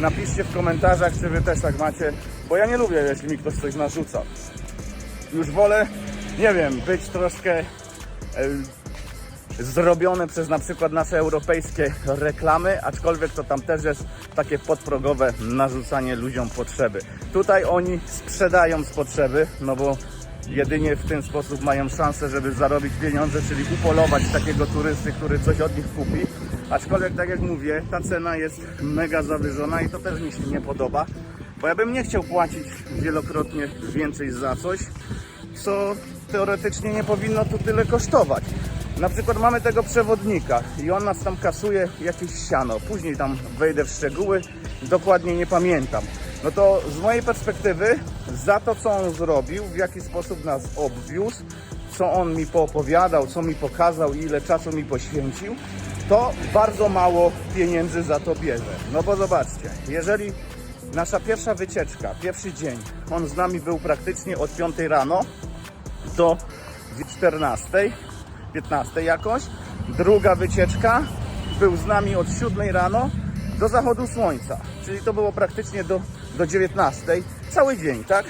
Napiszcie w komentarzach, czy wy też tak macie, bo ja nie lubię, jeśli mi ktoś coś narzuca. Już wolę, nie wiem, być troszkę e, zrobione przez na przykład nasze europejskie reklamy, aczkolwiek to tam też jest takie podprogowe narzucanie ludziom potrzeby. Tutaj oni sprzedają z potrzeby, no bo jedynie w ten sposób mają szansę, żeby zarobić pieniądze, czyli upolować takiego turysty, który coś od nich kupi. Aczkolwiek tak jak mówię, ta cena jest mega zawyżona i to też mi się nie podoba, bo ja bym nie chciał płacić wielokrotnie więcej za coś, co teoretycznie nie powinno tu tyle kosztować. Na przykład mamy tego przewodnika i on nas tam kasuje jakieś siano. Później tam wejdę w szczegóły, dokładnie nie pamiętam. No to z mojej perspektywy, za to co on zrobił, w jaki sposób nas obwiózł, co on mi poopowiadał, co mi pokazał i ile czasu mi poświęcił, to bardzo mało pieniędzy za to bierze. No bo zobaczcie, jeżeli nasza pierwsza wycieczka, pierwszy dzień, on z nami był praktycznie od 5 rano, do 14, 15 jakoś. Druga wycieczka był z nami od 7 rano do zachodu słońca, czyli to było praktycznie do, do 19, cały dzień, tak?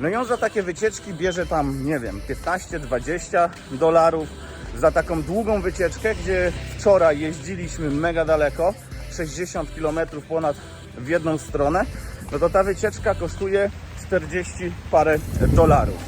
No i on za takie wycieczki bierze tam, nie wiem, 15-20 dolarów za taką długą wycieczkę, gdzie wczoraj jeździliśmy mega daleko, 60 km ponad w jedną stronę, no to ta wycieczka kosztuje 40 parę dolarów.